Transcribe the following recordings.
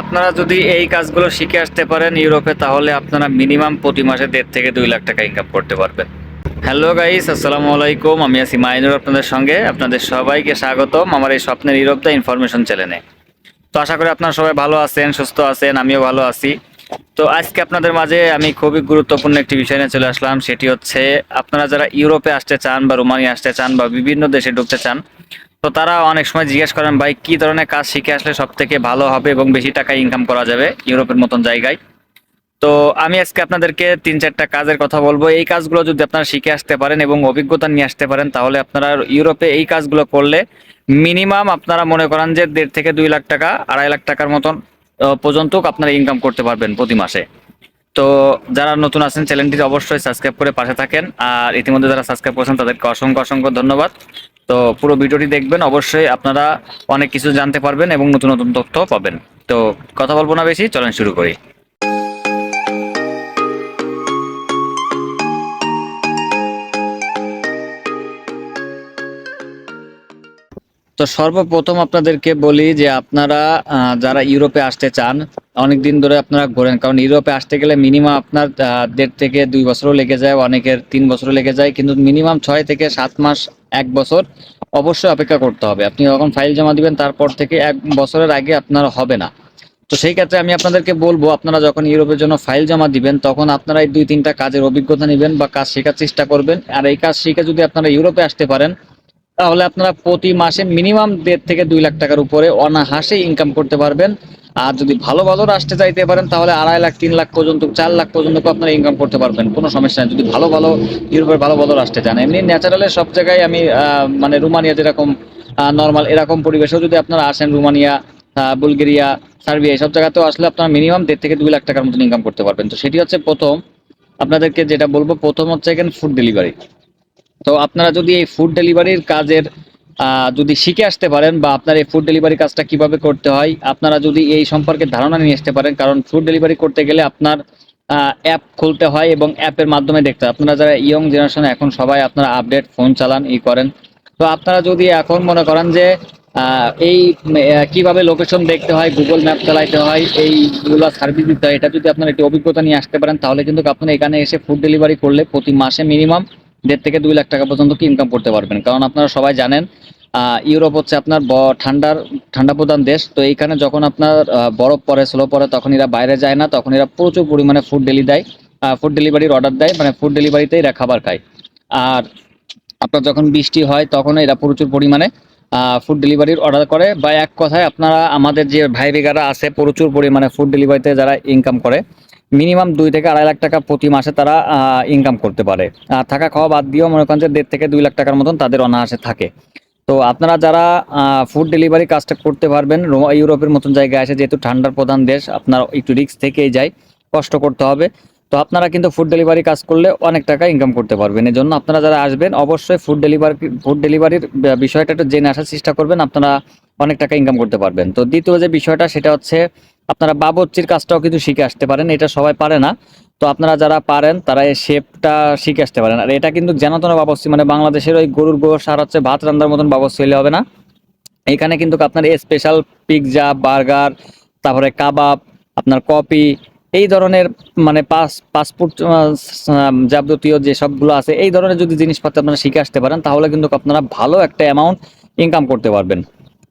আপনারা যদি এই কাজগুলো শিখে আসতে পারেন ইউরোপে, তাহলে আপনারা মিনিমাম প্রতি মাসে দেড় থেকে দুই লাখ টাকা ইনকাম করতে পারবেন। হ্যালো গাইস আসসালামু আলাইকুম। আমি আছি মাইনুর আপনাদের সঙ্গে। আপনাদের সবাইকে স্বাগতম আমার এই স্বপ্নের ইউরোপ দ্য ইনফরমেশন চ্যানেলে তো আশা করি আপনারা সবাই ভালো আছেন, সুস্থ আছেন, আমিও ভালো আছি। তো আজকে আপনাদের মাঝে আমি খুবই গুরুত্বপূর্ণ একটি বিষয় নিয়ে চলে আসলাম। সেটি হচ্ছে, আপনারা যারা ইউরোপে আসতে চান বা রোমানিয়া আসতে চান বা বিভিন্ন দেশে ঢুকতে চান তো তারা অনেক সময় জিজ্ঞেস করেন, ভাই, কি ধরনের কাজ শিখে আসলে সব থেকে ভালো হবে এবং বেশি টাকা ইনকাম করা যাবে ইউরোপের মতন জায়গায়? তো আমি আজকে আপনাদেরকে তিন চারটা কাজের কথা বলব। এই কাজগুলো যদি আপনারা শিখে আসতে পারেন এবং অভিজ্ঞতা নিয়ে আসতে পারেন, তাহলে আপনারা ইউরোপে এই কাজগুলো করলে মিনিমাম আপনারা মনে করেন যে দেড় থেকে দুই লাখ টাকা, আড়াই লাখ টাকার মতন পর্যন্ত আপনারা ইনকাম করতে পারবেন প্রতি মাসে। তো যারা নতুন আছেন চ্যানেলটি অবশ্যই সাবস্ক্রাইব করে পাশে থাকেন। আর ইতিমধ্যে যারা সাবস্ক্রাইব করেছেন, তাদেরকে অসংখ্য অসংখ্য ধন্যবাদ। তো পুরো ভিডিওটি দেখবেন। অবশ্যই আপনারা অনেক কিছু জানতে পারবেন এবং নতুন নতুন তথ্য পাবেন। তো কথা বলব না বেশি, চলেন শুরু করি। তো সর্বপ্রথম আপনাদেরকে বলি যে আপনারা যারা ইউরোপে আসতে চান অনেক দিন ধরে আপনারা ঘোরেন। কারণ ইউরোপে আসতে গেলে মিনিমাম আপনার দেড় থেকে দুই বছরও লেগে যায়, অনেকের তিন বছরও লেগে যায়। কিন্তু মিনিমাম ছয় থেকে সাত মাস এক বছর অবশ্যই অপেক্ষা করতে হবে। আপনি যখন ফাইল জমা দিবেন, তারপর থেকে এক বছরের আগে আপনার হবে না। তো সেই ক্ষেত্রে আমি আপনাদেরকে বলব, আপনারা যখন ইউরোপের জন্য ফাইল জমা দিবেন, তখন আপনারা এই দুই, তিনটা কাজের অভিজ্ঞতা নেবেন বা কাজ শেখার চেষ্টা করবেন। আর এই কাজ শিখে যদি আপনারা ইউরোপে আসতে পারেন, তাহলে আপনারা প্রতি মাসে মিনিমাম দেড় থেকে দুই লাখ টাকার উপরে অনাহাসে ইনকাম করতে পারবেন। আর যদি ভালো ভালো রাষ্ট্রে চাইতে পারেন, তাহলে আড়াই লাখ, তিন লাখ পর্যন্ত, চার লাখ পর্যন্ত আপনারা ইনকাম করতে পারবেন। কোনো সমস্যা নেই। যদি ভালো ভালো, ইউরোপের ভালো ভালো রাষ্ট্রে যান এমনি ন্যাচারালে সব জায়গায় আমি মানে রুমানিয়া যেরকম নর্মাল এরকম পরিবেশেও যদি আপনারা আসেন, রুমানিয়া বুলগেরিয়া, সার্বিয়া এইসব জায়গাতেও আসলে আপনারা মিনিমাম দেড় থেকে দুই লাখ টাকার মতন ইনকাম করতে পারবেন। তো সেটি হচ্ছে প্রথম, আপনাদেরকে যেটা বলব, প্রথম হচ্ছে এখানে ফুড ডেলিভারি তো আপনারা যদি এই ফুড ডেলিভারির কাজের যদি শিখে আসতে পারেন বা আপনার এই ফুড ডেলিভারি কাজটা কীভাবে করতে হয়, আপনারা যদি এই সম্পর্কে ধারণা নিয়ে আসতে পারেন, কারণ ফুড ডেলিভারি করতে গেলে আপনার অ্যাপ খুলতে হয় এবং অ্যাপের মাধ্যমে দেখতে হয়। আপনারা যারা ইয়ং জেনারেশন এখন সবাই আপনারা আপডেট ফোন চালান, ই করেন। তো আপনারা যদি এখন মনে করেন যে এই কীভাবে লোকেশন দেখতে হয় গুগল ম্যাপ চালাইতে হয়, এইগুলো সার্ভিস দিতে হয়, এটা যদি আপনারা একটু অভিজ্ঞতা নিয়ে আসতে পারেন, তাহলে কিন্তু আপনারা এখানে এসে ফুড ডেলিভারি করলে প্রতি মাসে মিনিমাম দেড় থেকে দুই লাখ টাকা পর্যন্ত কি ইনকাম করতে পারবেন। কারণ আপনারা সবাই জানেন ইউরোপ হচ্ছে আপনার ঠান্ডার ঠান্ডা প্রধান দেশ। তো এইখানে যখন আপনার বরফ পড়ে, স্লো পড়ে, তখন এরা বাইরে যায় না, তখন এরা প্রচুর পরিমাণে ফুড ডেলি দেয় ফুড ডেলিভারির অর্ডার দেয় মানে ফুড ডেলিভারিতেই এরা খাবার খায়। আর আপনার যখন বৃষ্টি হয় তখন এরা প্রচুর পরিমাণে ফুড ডেলিভারির অর্ডার করে। বা এক কথায় আপনারা, আমাদের যে ভাই বেগারা আছে, প্রচুর পরিমাণে ফুড ডেলিভারিতে যারা ইনকাম করে মিনিমাম দুই থেকে আড়াই লাখ টাকা প্রতি মাসে তারা ইনকাম করতে পারে। আর থাকা খাওয়া বাদ দিয়েও মনে করেন যে দেড় থেকে দুই লাখ টাকার মতন তাদের অনায়াসে থাকে। তো আপনারা যারা ফুড ডেলিভারি কাজটা করতে পারবেন ইউরোপের মতন জায়গায় আসে যেহেতু ঠান্ডার প্রধান দেশ, আপনার একটু রিস্ক থেকেই যায়, কষ্ট করতে হবে। তো আপনারা কিন্তু ফুড ডেলিভারি কাজ করলে অনেক টাকা ইনকাম করতে পারবেন। এজন্য আপনারা যারা আসবেন, অবশ্যই ফুড ডেলিভারি ফুড ডেলিভারির বিষয়টা একটু জেনে আসার চেষ্টা করবেন। আপনারা অনেক টাকা ইনকাম করতে পারবেন। তো দ্বিতীয় যে বিষয়টা, সেটা হচ্ছে আপনারা বাবচ্চির কাজটাও কিন্তু শিখে আসতে পারেন, এটা সবাই পারে না। তো আপনারা যারা পারেন, তারা এই শেপটা শিখে আসতে পারেন। আর এটা কিন্তু জানাতো না বাবচ্চি মানে বাংলাদেশের ওই গরুর গোবর সার হচ্ছে ভাত রান্নার মতন বাবচ্চি হলে হবে না। এখানে কিন্তু আপনার স্পেশাল পিৎজা বার্গার তারপরে কাবাব, আপনার কপি, এই ধরনের মানে পাস পাসপোর্ট যাবতীয় যে সবগুলো আছে, এই ধরনের যদি জিনিসপত্র আপনারা শিখে আসতে পারেন, তাহলে কিন্তু আপনারা ভালো একটা অ্যামাউন্ট ইনকাম করতে পারবেন।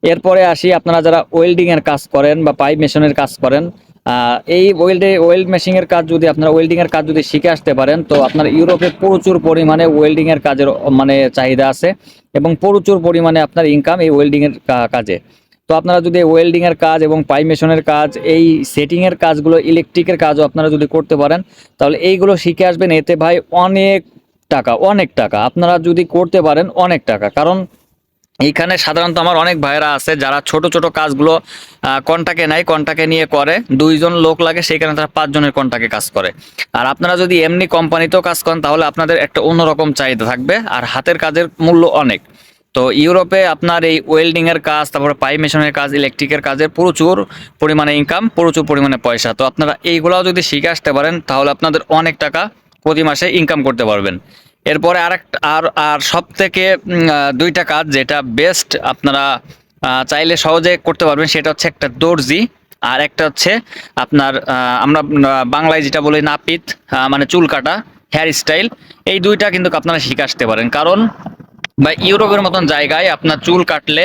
এরপরে আসি আপনারা যারা ওয়েল্ডিং এর কাজ করেন বা পাইপ মেশিনের কাজ করেন এই ওয়েল্ডে ওয়েল্ড মেশিং এর কাজ যদি আপনারা ওয়েল্ডিং এর কাজ যদি শিখে আসতে পারেন, তো আপনার ইউরোপে প্রচুর পরিমাণে ওয়েল্ডিং এর কাজের মানে চাহিদা আছে এবং প্রচুর পরিমাণে আপনার ইনকাম এই ওয়েল্ডিং এর কা- কাজে। তো আপনারা যদি ওয়েল্ডিং এর কাজ এবং পাইপ মেশিনের কাজ, এই সেটিং এর কাজগুলো ইলেকট্রিকের কাজও আপনারা যদি করতে পারেন, তাহলে এইগুলো শিখে আসবেন, এতে ভাই অনেক টাকা অনেক টাকা। আপনারা যদি করতে পারেন, অনেক টাকা। কারণ এইখানে সাধারণত আমার অনেক ভাইরা আছে, যারা ছোট ছোট কাজগুলো কন্টাকে নেয় কন্টাকে নিয়ে করে। দুইজন লোক লাগে সেখানে তারা পাঁচজনের কন্টাকে কাজ করে। আর আপনারা যদি এমনি কোম্পানিতেও কাজ করেন, তাহলে আপনাদের একটা অন্যরকম চাহিদা থাকবে, আর হাতের কাজের মূল্য অনেক। তো ইউরোপে আপনার এই ওয়েল্ডিংয়ের কাজ, তারপরে পাইপ মেশিনের কাজ ইলেকট্রিকের কাজের প্রচুর পরিমাণে ইনকাম প্রচুর পরিমাণে পয়সা। তো আপনারা এইগুলাও যদি শিখে আসতে পারেন, তাহলে আপনাদের অনেক টাকা প্রতি মাসে ইনকাম করতে পারবেন। এরপরে আর আর আর সব থেকে দুইটা কাজ যেটা বেস্ট আপনারা চাইলে সহজে করতে পারবেন, সেটা হচ্ছে একটা দর্জি, আর একটা হচ্ছে আপনার আমরা বাংলায় যেটা বলি নাপিত মানে চুল কাটা হেয়ার স্টাইল এই দুইটা কিন্তু আপনারা শিখে আসতে পারেন। কারণ, বা ইউরোপের মতন জায়গায় আপনার চুল কাটলে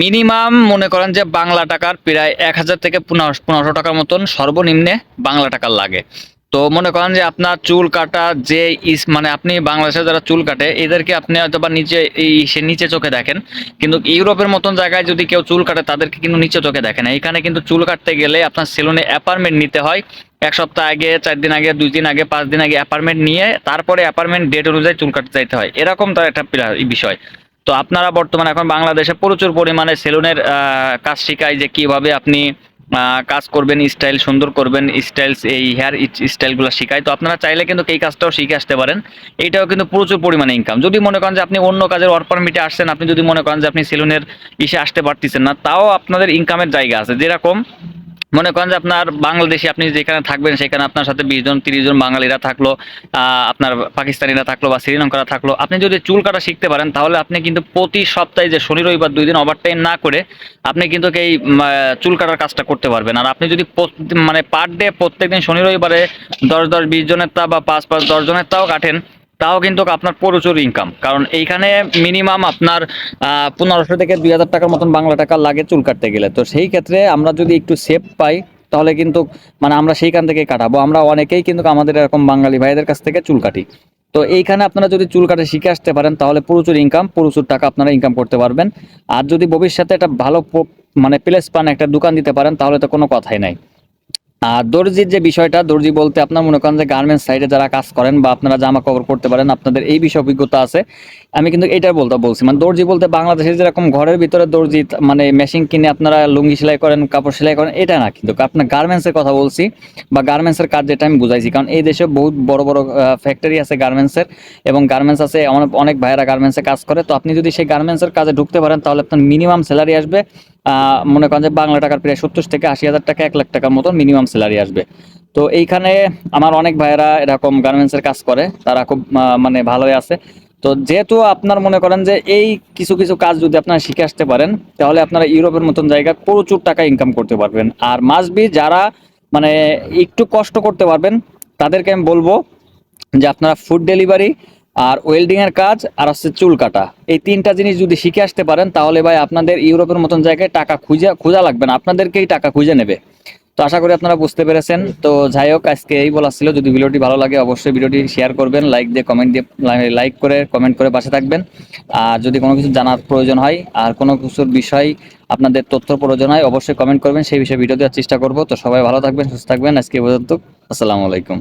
মিনিমাম মনে করেন যে বাংলা টাকার প্রায় এক হাজার থেকে পনেরোশো টাকার মতন সর্বনিম্নে বাংলা টাকার লাগে। তো মনে করেন যে আপনার চুল কাটা যে ইস মানে আপনি বাংলাদেশে যারা চুল কাটে, এদেরকে আপনি হয়তো বা নিচে এই, সে নিচে চোখে দেখেন। কিন্তু ইউরোপের মতন জায়গায় যদি কেউ চুল কাটে, তাদেরকে কিন্তু নিচে চোখে দেখেন। এখানে কিন্তু চুল কাটতে গেলে আপনার সেলুনে অ্যাপার্টমেন্ট নিতে হয়। এক সপ্তাহ আগে, চার দিন আগে, দুই দিন আগে, পাঁচ দিন আগে অ্যাপার্টমেন্ট নিয়ে তারপরে অ্যাপার্টমেন্ট ডেট অনুযায়ী চুল কাটতে যাইতে হয়। এরকম তার একটা বিষয়। তো আপনারা বর্তমানে এখন বাংলাদেশে প্রচুর পরিমাণে সেলুনের কাজ শিখায় যে কীভাবে আপনি কাজ করবেন স্টাইল সুন্দর করবেন স্টাইলস এই হেয়ার স্টাইলগুলো শেখায়। তো আপনারা চাইলে কিন্তু এই কাজটাও শিখে আসতে পারেন। এইটাও কিন্তু প্রচুর পরিমাণে ইনকাম যদি মনে করেন যে আপনি অন্য কাজের ওয়ার্ক পারমিটে আসছেন, আপনি যদি মনে করেন যে আপনি সেলুনের ইসে আসতে পারতেছেন না, তাও আপনাদের ইনকামের জায়গা আছে। যেরকম মনে করেন যে আপনার বাংলাদেশে আপনি যেখানে থাকবেন, সেখানে আপনার সাথে বিশ জন, তিরিশ জন বাঙালিরা থাকল আপনার পাকিস্তানিরা থাকল বা শ্রীলঙ্কারা থাকল। আপনি যদি চুল কাটা শিখতে পারেন, তাহলে আপনি কিন্তু প্রতি সপ্তাহে যে শনি, রবিবার দুই দিন ওভারটাইম না করে আপনি কিন্তু এই চুল কাটার কাজটা করতে পারবেন। আর আপনি যদি মানে পার ডে প্রত্যেকদিন শনি, রবিবারে দশ দশ, বিশ জনের তা বা পাঁচ পাঁচ, দশ জনের তাও কাটেন তাও কিন্তু আপনার প্রচুর ইনকাম কারণ এইখানে মিনিমাম আপনার পনেরোশো থেকে দুই হাজার টাকার মতন বাংলা টাকা লাগে চুল কাটতে গেলে। তো সেই ক্ষেত্রে আমরা যদি একটু সেভ পাই, তাহলে কিন্তু মানে আমরা সেইখান থেকে কাটাবো। আমরা অনেকেই কিন্তু আমাদের এরকম বাঙালি ভাইদের কাছ থেকে চুল কাটি। তো এইখানে আপনারা যদি চুল কাটে শিখে আসতে পারেন, তাহলে প্রচুর ইনকাম প্রচুর টাকা আপনারা ইনকাম করতে পারবেন। আর যদি ভবিষ্যতে একটা ভালো মানে প্লেস পান, একটা দোকান দিতে পারেন, তাহলে তো কোনো কথাই নাই। আর দর্জির যে বিষয়টা, দর্জি বলতে আপনার মনে করেন যে গার্মেন্টস সাইডে যারা কাজ করেন বা আপনারা জামা কাপড় করতে পারেন, আপনাদের এই বিষয়ে অভিজ্ঞতা আছে। আমি কিন্তু এটা বলতে বলছি মানে দর্জি বলতে বাংলাদেশে যেরকম ঘরের ভিতরে দর্জি মানে মেশিন কিনে আপনারা লুঙ্গি সেলাই করেন, কাপড় সেলাই করেন, এটা না কিন্তু। আপনার গার্মেন্টসের কথা বলছি বা গার্মেন্টসের কাজ যেটা আমি বুঝাইছি, কারণ এই দেশে বহুত বড় বড় ফ্যাক্টরি আছে গার্মেন্টসের এবং গার্মেন্টস আছে, অনেক ভাইয়েরা গার্মেন্টসে কাজ করে। তো আপনি যদি সেই গার্মেন্টসের কাজে ঢুকতে পারেন, তাহলে আপনার মিনিমাম স্যালারি আসবে মনে করেন যে বাংলা টাকার প্রায় সত্তর থেকে আশি হাজার টাকা, এক লাখ টাকার মতো মিনিমাম স্যালারি আসবে। তো এইখানে আমার অনেক ভাইয়েরা এরকম গার্মেন্টসের কাজ করে, তারা খুব মানে ভালোই আছে। তো যেহেতু আপনার মনে করেন যে এই কিছু কিছু কাজ যদি আপনারা শিখে আসতে পারেন, তাহলে আপনারা ইউরোপের মতন জায়গায় প্রচুর টাকা ইনকাম করতে পারবেন। আর মাসবি যারা মানে একটু কষ্ট করতে পারবেন, তাদেরকে আমি বলব যে আপনারা ফুড ডেলিভারি আর ওয়েল্ডিং এর কাজ আর হচ্ছে চুল কাটা। এই তিনটা জিনিস যদি শিখে আসতে পারেন, তাহলে ভাই আপনাদের ইউরোপের মতন জায়গায় টাকা খুঁজে, খোঁজা লাগবে না। আপনাদেরকেই টাকা খুঁজে নেবে। তো আশা করি আপনারা বুঝতে পেরেছেন। তো যাই হোক, আজকে এই বলা ছিল। যদি ভিডিওটি ভালো লাগে, অবশ্যই ভিডিওটি শেয়ার করবেন লাইক দিয়ে কমেন্ট দিয়ে লাইক করে কমেন্ট করে পাশে থাকবেন। আর যদি কোনো কিছু জানার প্রয়োজন হয়, আর কোনো কিছুর বিষয় আপনাদের তথ্য প্রয়োজন হয়, অবশ্যই কমেন্ট করবেন। সেই বিষয়ে ভিডিও দেওয়ার চেষ্টা করব। তো সবাই ভালো থাকবেন, সুস্থ থাকবেন। আজকে পর্যন্ত, আসসালামু আলাইকুম।